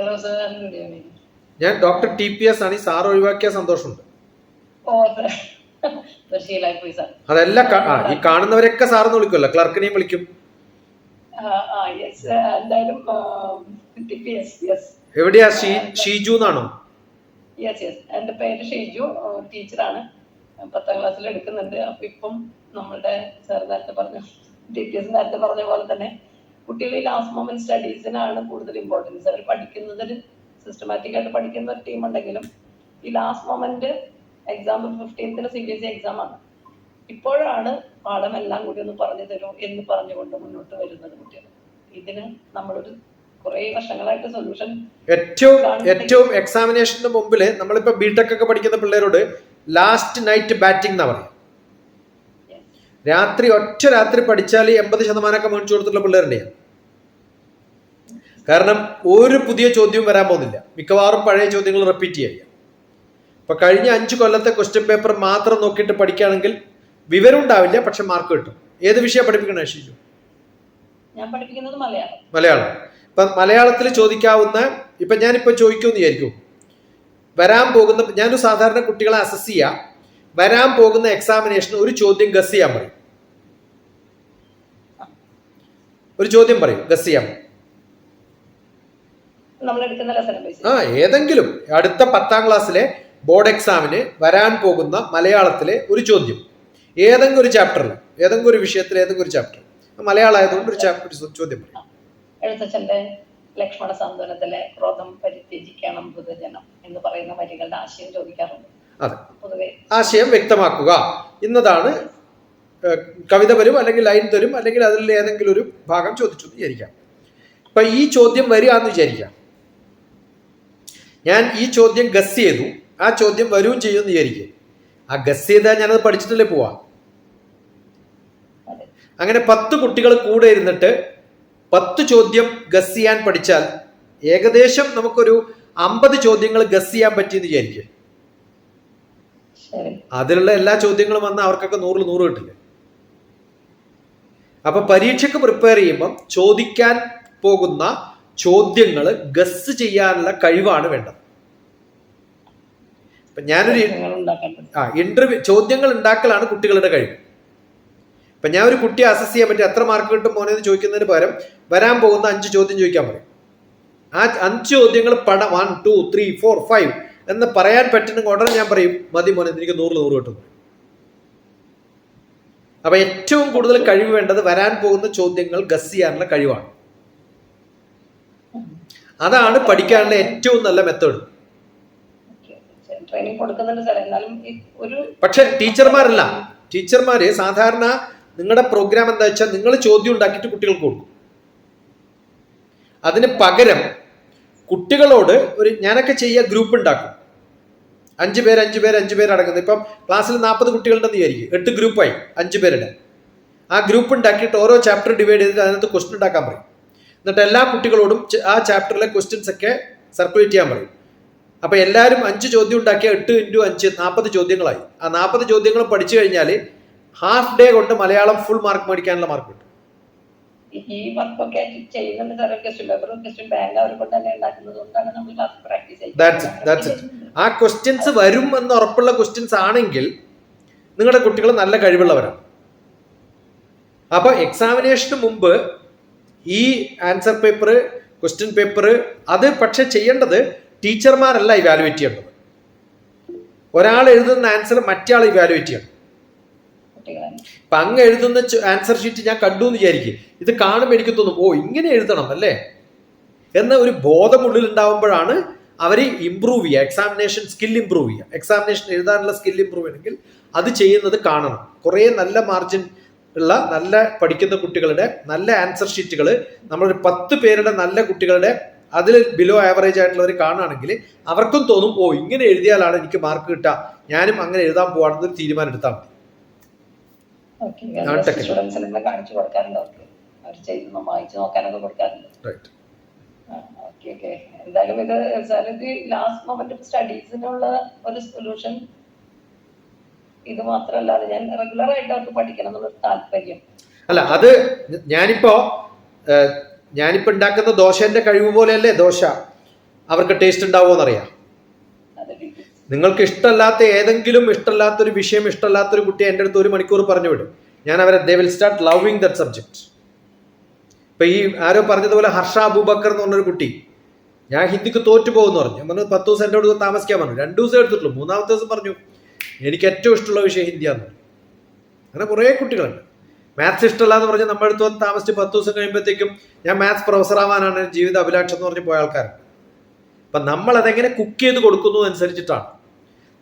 Hello sir ഞാൻ doctor T P S ആണ്. ഈ സാർ ഒഴിവാക്കിയ സന്തോഷമുണ്ട്. അതെല്ലാം ഈ കാണുന്നവരൊക്കെ സാറെന്ന് വിളിക്കുമല്ലോ. ക്ലർക്കിനെയും വിളിക്കും. എവിടെയാ? ഷീജു എന്നാണോ? യെസ് യെസ് എന്റെ പേര് ഷീജു. ടീച്ചറാണ്. പത്താം ക്ലാസ്സിൽ എടുക്കുന്നുണ്ട്. അപ്പം ഇപ്പം നമ്മളുടെ സാർ നേരത്തെ പറഞ്ഞു ടി പി എസ് നേരത്തെ പറഞ്ഞ പോലെ തന്നെ കുട്ടികൾ ഈ ലാസ്റ്റ് മൊമെന്റ് സ്റ്റഡീസിനാണ് കൂടുതൽ ഇമ്പോർട്ടൻസ് അവർ പഠിക്കുന്നതിൽ സിസ്റ്റമാറ്റിക് ആയിട്ട് പഠിക്കുന്ന ഒരു ടീം ഉണ്ടെങ്കിലും ഈ last moment exam ഫിഫ്റ്റീൻത്തിന് C B S E exam ആണ്. ഇപ്പോഴാണ് പാഠം എല്ലാം കൂടി ഒന്ന് പറഞ്ഞു തരും എന്ന് പറഞ്ഞുകൊണ്ട് മുന്നോട്ട് വരുന്നത് കുട്ടികൾ. ഇതിന് നമ്മളൊരു ഏറ്റവും ഏറ്റവും എക്സാമിനേഷന് മുമ്പിൽ നമ്മളിപ്പോ ബിടെക് ഒക്കെ പഠിക്കുന്ന പിള്ളേരോട് ലാസ്റ്റ് നൈറ്റ് ബാറ്റിംഗ് എന്നാ പറയാം. രാത്രി ഒറ്റ രാത്രി പഠിച്ചാൽ എൺപത് ശതമാനമൊക്കെ മേടിച്ചു കൊടുത്തിട്ടുള്ള പിള്ളേരുണ്ട് കാരണം ഒരു പുതിയ ചോദ്യവും വരാൻ പോകുന്നില്ല. മിക്കവാറും പഴയ ചോദ്യങ്ങൾ റിപ്പീറ്റ് ചെയ്യുക ഇപ്പൊ കഴിഞ്ഞ അഞ്ച് കൊല്ലത്തെ ക്വസ്റ്റ്യൻ പേപ്പർ മാത്രം നോക്കിയിട്ട് പഠിക്കുകയാണെങ്കിൽ വിവരം ഉണ്ടാവില്ല പക്ഷെ മാർക്ക് കിട്ടും. ഏത് വിഷയം പഠിപ്പിക്കണം ഞാൻ പഠിപ്പിക്കുന്നത് മലയാളം. മലയാളം. ഇപ്പൊ മലയാളത്തിൽ ചോദിക്കാവുന്ന ഇപ്പൊ ഞാനിപ്പോ ചോദിക്കുമെന്ന് വിചാരിക്കും. വരാൻ പോകുന്ന ഞാനൊരു സാധാരണ കുട്ടികളെ അസസ് ചെയ്യാം. വരാൻ പോകുന്ന എക്സാമിനേഷൻ ഒരു ചോദ്യം ഗസ് ചെയ്യാൻ പറയും. ഒരു ചോദ്യം പറയും ഗസ് ചെയ്യാൻ പറയും. ആ ഏതെങ്കിലും അടുത്ത പത്താം ക്ലാസ്സിലെ ബോർഡ് എക്സാമിന് വരാൻ പോകുന്ന മലയാളത്തിലെ ഒരു ചോദ്യം. ഏതെങ്കിലും ഒരു ചാപ്റ്ററിൽ ഏതെങ്കിലും ഒരു വിഷയത്തിൽ ഏതെങ്കിലും ഒരു ചാപ്റ്റർ മലയാളം ആയതുകൊണ്ട് ഒരു ചാപ്റ്റർ ചോദ്യം എഴുത്തച്ഛന്റെ ലക്ഷ്മണ സാന്ത്വനത്തിലെ ക്രോധം പരിത്യജിക്കണം ബുധജനം എന്ന് പറയുന്ന വരികളുടെ ആശയം ചോദിക്കാറുണ്ട്. അതെ. ആശയം വ്യക്തമാക്കുക. ഇന്നതാണ് കവിത വരും അല്ലെങ്കിൽ ലൈൻ തരും അല്ലെങ്കിൽ അതിൽ ഏതെങ്കിലും ഒരു ഭാഗം ചോദിച്ചു എന്ന് വിചാരിക്കാം. ഇപ്പൊ ഈ ചോദ്യം വരിക എന്ന് വിചാരിക്കാം. ഞാൻ ഈ ചോദ്യം ഗസ് ചെയ്തു. ആ ചോദ്യം വരും ചെയ്യും എന്ന് വിചാരിക്കും. ആ ഗസ് ചെയ്താൽ ഞാനത് പഠിച്ചിട്ടല്ലേ പോവാ? അങ്ങനെ പത്ത് കുട്ടികൾ കൂടെ ഇരുന്നിട്ട് പത്ത് ചോദ്യം ഗസ് ചെയ്യാൻ പഠിച്ചാൽ ഏകദേശം നമുക്കൊരു അമ്പത് ചോദ്യങ്ങൾ ഗസ് ചെയ്യാൻ പറ്റിയെന്ന് വിചാരിക്കും. അതിലുള്ള എല്ലാ ചോദ്യങ്ങളും വന്നാൽ അവർക്കൊക്കെ നൂറിൽ നൂറ് കിട്ടില്ല? അപ്പൊ പരീക്ഷയ്ക്ക് പ്രിപ്പയർ ചെയ്യുമ്പം ചോദിക്കാൻ പോകുന്ന ചോദ്യങ്ങൾ ഗസ് ചെയ്യാനുള്ള കഴിവാണ് വേണ്ടത്. ഇപ്പൊ ഞാനൊരു ആ ഇന്റർവ്യൂ ചോദ്യങ്ങൾ ഉണ്ടാക്കലാണ് കുട്ടികളുടെ കഴിവ്. ഇപ്പൊ ഞാൻ ഒരു കുട്ടിയെ അസസ് ചെയ്യാൻ പറ്റും. എത്ര മാർക്ക് കിട്ടും മോനെ എന്ന് ചോദിക്കുന്നതിന് പകരം വരാൻ പോകുന്ന അഞ്ച് ചോദ്യം ചോദിക്കാൻ പറയും. ആ അഞ്ച് ചോദ്യങ്ങൾ പട one two three four five എന്ന് പറയാൻ പറ്റുന്ന ഉടനെ ഞാൻ പറയും മതി മോനെ എനിക്ക് നൂറിൽ നൂറ് കിട്ടും. അപ്പൊ ഏറ്റവും കൂടുതൽ കഴിവ് വേണ്ടത് വരാൻ പോകുന്ന ചോദ്യങ്ങൾ ഗസ് ചെയ്യാനുള്ള കഴിവാണ്. അതാണ് പഠിക്കാനുള്ള ഏറ്റവും നല്ല മെത്തേഡ് പക്ഷെ ടീച്ചർമാരല്ല. ടീച്ചർമാര് സാധാരണ നിങ്ങളുടെ പ്രോഗ്രാം എന്താ വെച്ചാൽ നിങ്ങൾ ചോദ്യം ഉണ്ടാക്കിയിട്ട് കുട്ടികൾക്ക് കൊടുക്കും. അതിന് പകരം കുട്ടികളോട് ഒരു ഞാനൊക്കെ ചെയ്യുക ഗ്രൂപ്പ് ഉണ്ടാക്കും. അഞ്ച് പേര് അഞ്ച് പേര് അഞ്ച് പേര് അടങ്ങുന്നത്. ഇപ്പം ക്ലാസ്സിൽ നാൽപ്പത് കുട്ടികളുണ്ടെന്ന് വിചാരിക്കും. എട്ട് ഗ്രൂപ്പായി അഞ്ച് പേരുടെ. ആ ഗ്രൂപ്പ് ഉണ്ടാക്കിയിട്ട് ഓരോ ചാപ്റ്റർ ഡിവൈഡ് ചെയ്തിട്ട് അതിനകത്ത് ക്വസ്റ്റ്യൻ ഉണ്ടാക്കാൻ പറയും. എന്നിട്ട് എല്ലാ കുട്ടികളോടും ആ ചാപ്റ്ററിലെ ക്വസ്റ്റ്യൻസ് ഒക്കെ സർക്കുലേറ്റ് ചെയ്യാൻ പറയും. അപ്പൊ എല്ലാവരും അഞ്ച് ചോദ്യം ഉണ്ടാക്കിയ എട്ട് ഇന്റു അഞ്ച് നാൽപ്പത് ചോദ്യങ്ങളായി. ആ നാൽപ്പത് ചോദ്യങ്ങൾ പഠിച്ചു കഴിഞ്ഞാൽ ഹാഫ് ഡേ കൊണ്ട് മലയാളം ഫുൾ മാർക്ക് മേടിക്കാനുള്ള മാർക്ക് കിട്ടും. ഈ- ഈ വർക്കൊക്കെ ചെയ്യുന്നുണ്ട് സാർ ക്വസ്റ്റ്യൻ പേപ്പറും ക്വസ്റ്റ്യൻ ബാങ്ക് അവർ കൊണ്ട് തന്നെ ഉണ്ടാക്കുന്നത് കൊണ്ടാണ് നമ്മൾ ക്ലാസ് പ്രാക്ടീസ് ആ ക്വസ്റ്റ്യൻസ് വരും എന്ന് ഉറപ്പുള്ള ക്വസ്റ്റ്യൻസ് ആണെങ്കിൽ നിങ്ങളുടെ കുട്ടികൾ നല്ല കഴിവുള്ളവരാണ്. അപ്പൊ എക്സാമിനേഷന് മുമ്പ് ഈ ആൻസർ പേപ്പർ ക്വസ്റ്റ്യൻ പേപ്പർ അത് പക്ഷെ ചെയ്യേണ്ടത് ടീച്ചർമാരല്ല ഇവാലുവേറ്റ് ചെയ്യേണ്ടത്. ഒരാൾ എഴുതുന്ന ആൻസർ മറ്റേ ഇവാലുവേറ്റ് ചെയ്യണം. ഇപ്പൊ അങ്ങ് എഴുതുന്ന ആൻസർ ഷീറ്റ് ഞാൻ കണ്ടു എന്ന് വിചാരിക്കും. ഇത് കാണുമ്പോൾ എനിക്ക് തോന്നും ഓ ഇങ്ങനെ എഴുതണം അല്ലേ? എന്ന ഒരു ബോധമുള്ളിൽ ഉണ്ടാവുമ്പോഴാണ് അവർ ഇമ്പ്രൂവ് ചെയ്യുക. എക്സാമിനേഷൻ സ്കിൽ ഇമ്പ്രൂവ് ചെയ്യുക. എക്സാമിനേഷൻ എഴുതാനുള്ള സ്കിൽ ഇമ്പ്രൂവ് ചെയ്യണമെങ്കിൽ അത് ചെയ്യുന്നത് കാണണം. കുറേ നല്ല മാർജിൻ ഉള്ള നല്ല പഠിക്കുന്ന കുട്ടികളുടെ നല്ല ആൻസർ ഷീറ്റുകൾ നമ്മളൊരു പത്ത് പേരുടെ നല്ല കുട്ടികളുടെ അതിൽ ബിലോ ആവറേജ് ആയിട്ടുള്ളവർ കാണുകയാണെങ്കിൽ അവർക്കും തോന്നും ഓ ഇങ്ങനെ എഴുതിയാലാണ് എനിക്ക് മാർക്ക് കിട്ടുക. ഞാനും അങ്ങനെ എഴുതാൻ പോവാണെന്നൊരു തീരുമാനം എടുത്താൽ മതി. കാണിച്ചു കൊടുക്കാറുണ്ട്. അവർ വായിച്ചു നോക്കാനൊക്കെ കൊടുക്കാറുണ്ട്. എന്തായാലും ഇത് ലാസ്റ്റ് മൊമെന്റ് സ്റ്റഡീസിനുള്ള ഒരു സൊല്യൂഷൻ ഇത് മാത്രമല്ലാതെ ഞാൻ റെഗുലർ ആയിട്ട് അവർക്ക് പഠിക്കണം എന്നുള്ള താല്പര്യം. അല്ല അത് ഞാനിപ്പോ ഞാനിപ്പോ ഉണ്ടാക്കുന്ന ദോശന്റെ കഴിവ് പോലെയല്ലേ ദോശ? അവർക്ക് ടേസ്റ്റ് ഉണ്ടാവുമോ എന്നറിയാം നിങ്ങൾക്ക് ഇഷ്ടമല്ലാത്ത ഏതെങ്കിലും ഇഷ്ടമല്ലാത്തൊരു വിഷയം ഇഷ്ടമല്ലാത്തൊരു കുട്ടി എന്റെ അടുത്ത് ഒരു മണിക്കൂർ പറഞ്ഞു വിടും. ഞാൻ അവരെ they will start loving that subject ഇപ്പൊ ഈ ആരോ പറഞ്ഞതുപോലെ ഹർഷ അബൂബക്കർ എന്ന് പറഞ്ഞൊരു കുട്ടി. ഞാൻ ഹിന്ദിക്ക് തോറ്റു പോകുമെന്ന് പറഞ്ഞു. ഞാൻ പറഞ്ഞു പത്ത് ദിവസം എന്റെ അടുത്ത് താമസിക്കാൻ പറഞ്ഞു. രണ്ടു ദിവസം എടുത്തിട്ടുള്ളൂ. മൂന്നാമത്തെ ദിവസം പറഞ്ഞു. എനിക്ക് ഏറ്റവും ഇഷ്ടമുള്ള വിഷയം ഹിന്ദിയാന്ന്. ആണ് അങ്ങനെ കുറേ കുട്ടികളുണ്ട്. മാത്സ് ഇഷ്ടമല്ല എന്ന് പറഞ്ഞ് നമ്മുടെ അടുത്ത് വന്ന് താമസിച്ച് പത്ത് ദിവസം കഴിയുമ്പോഴത്തേക്കും ഞാൻ മാത്സ് പ്രൊഫസർ ആവാനാണ് ജീവിത അഭിലാഷം എന്ന് പറഞ്ഞ് പോയ ആൾക്കാരുണ്ട്. അപ്പം നമ്മൾ അതെങ്ങനെ കുക്ക് ചെയ്ത് കൊടുക്കുന്നു അനുസരിച്ചിട്ടാണ്.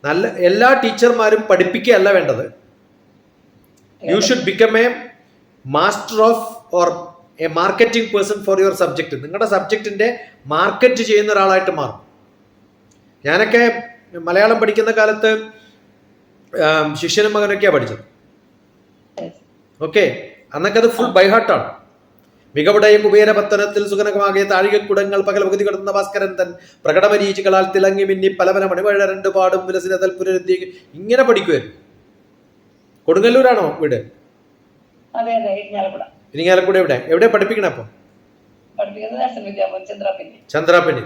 നല്ല എല്ലാ ടീച്ചർമാരും പഠിപ്പിക്കുകയല്ല വേണ്ടത്. You should become a master of or a marketing person for your subject നിങ്ങളുടെ സബ്ജക്റ്റിന്റെ മാർക്കറ്റ് ചെയ്യുന്ന ഒരാളായിട്ട് മാറും. ഞാനൊക്കെ മലയാളം പഠിക്കുന്ന കാലത്ത് ശിഷ്യനും മകനൊക്കെയാണ് പഠിച്ചത്. ഓക്കെ അന്നൊക്കെ അത് ഫുൾ ബൈഹാർട്ടാണ് മികവുടയ കുബേരപത്തനത്തിൽ സുഗനകമാകെ താഴികക്കുടങ്ങൾ പകൽ പകുതി കിടന്ന ഭാസ്കരൻ തൻ പ്രകടമരീചികളാൽ തിളങ്ങി മിന്നി പലപല മണിമഴ രണ്ടു പാടും വിലസിനതൽ പുനരുദ്ധി ഇങ്ങനെ പഠിക്കുമായിരുന്നു കൊടുങ്ങല്ലൂരാണോ വീട്? ഇനിങ്ങാലക്കൂടെ ഇരിങ്ങാലക്കുട. എവിടെ? എവിടെ പഠിപ്പിക്കണേ അപ്പൊ? ചന്ദ്രാപ്പിന്നി ചന്ദ്രാപ്പനി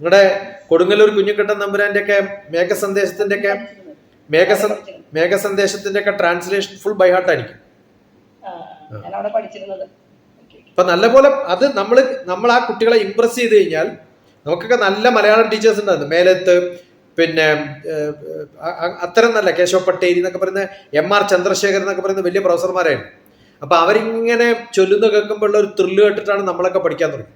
നിങ്ങളുടെ കൊടുങ്ങല്ലൂർ കുഞ്ഞുകെട്ടൻ നമ്പുരാന്റെ ഒക്കെ മേഘസന്ദേശത്തിന്റെ ഒക്കെ മേഘസ മേഘസന്ദേശത്തിന്റെ ഒക്കെ ട്രാൻസ്ലേഷൻ ഫുൾ ബൈഹാർട്ടായിരിക്കും ഹാർട്ട് ഓക്കെ. അപ്പൊ നല്ലപോലെ അത് നമ്മൾ നമ്മൾ ആ കുട്ടികളെ ഇമ്പ്രസ് ചെയ്ത് കഴിഞ്ഞാൽ നമുക്കൊക്കെ നല്ല മലയാളം ടീച്ചേഴ്സ് ഉണ്ടായിരുന്നു. മേലത്ത് പിന്നെ അത്തരം നല്ല കേശവ പട്ടേരി എന്നൊക്കെ പറയുന്ന എം ആർ ചന്ദ്രശേഖരൻ എന്നൊക്കെ പറയുന്ന വലിയ പ്രൊഫസർമാരായിരുന്നു. അപ്പൊ അവരിങ്ങനെ ചൊല്ലുന്ന കേൾക്കുമ്പോഴുള്ള ഒരു ത്രില്ല് കേട്ടിട്ടാണ് നമ്മളൊക്കെ പഠിക്കാൻ തുടങ്ങി.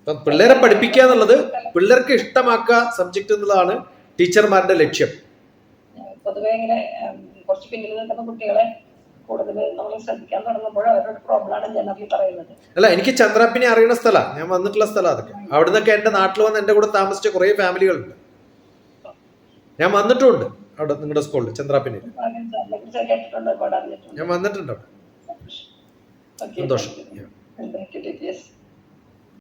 അപ്പൊ പിള്ളേരെ പഠിപ്പിക്കുക എന്നുള്ളത് പിള്ളേർക്ക് ഇഷ്ടമാക്കുക സബ്ജക്റ്റ് എന്നുള്ളതാണ് ടീച്ചർമാരുടെ ലക്ഷ്യം. പൊതുവെ ഇങ്ങനെ കുറച്ച് പിന്നിൽ നിൽക്കുന്ന കുട്ടികളെ കൂടുതൽ നമ്മൾ ശ്രദ്ധിക്കാൻ തുടങ്ങുമ്പോൾ അവരുടെ പ്രോബ്ലമാണ് ജനറലി പറയുന്നത്. അല്ല എനിക്ക് ചന്ദ്രാപ്പിനെ അറിയുന്ന സ്ഥലമാണ് ഞാൻ വന്നിട്ടുള്ള സ്ഥലം അതൊക്കെ. അവിടെ നിന്നൊക്കെ എന്റെ നാട്ടിൽ വന്ന് എന്റെ കൂടെ താമസിച്ച കുറേ ഫാമിലികളുണ്ട്. ഞാൻ വന്നിട്ടുണ്ട് അവിടെ നിങ്ങളുടെ സ്കൂളിൽ ചന്ദ്രാപ്പിനെ. ഞാൻ വന്നിട്ടുണ്ട് അവിടെ. സന്തോഷം.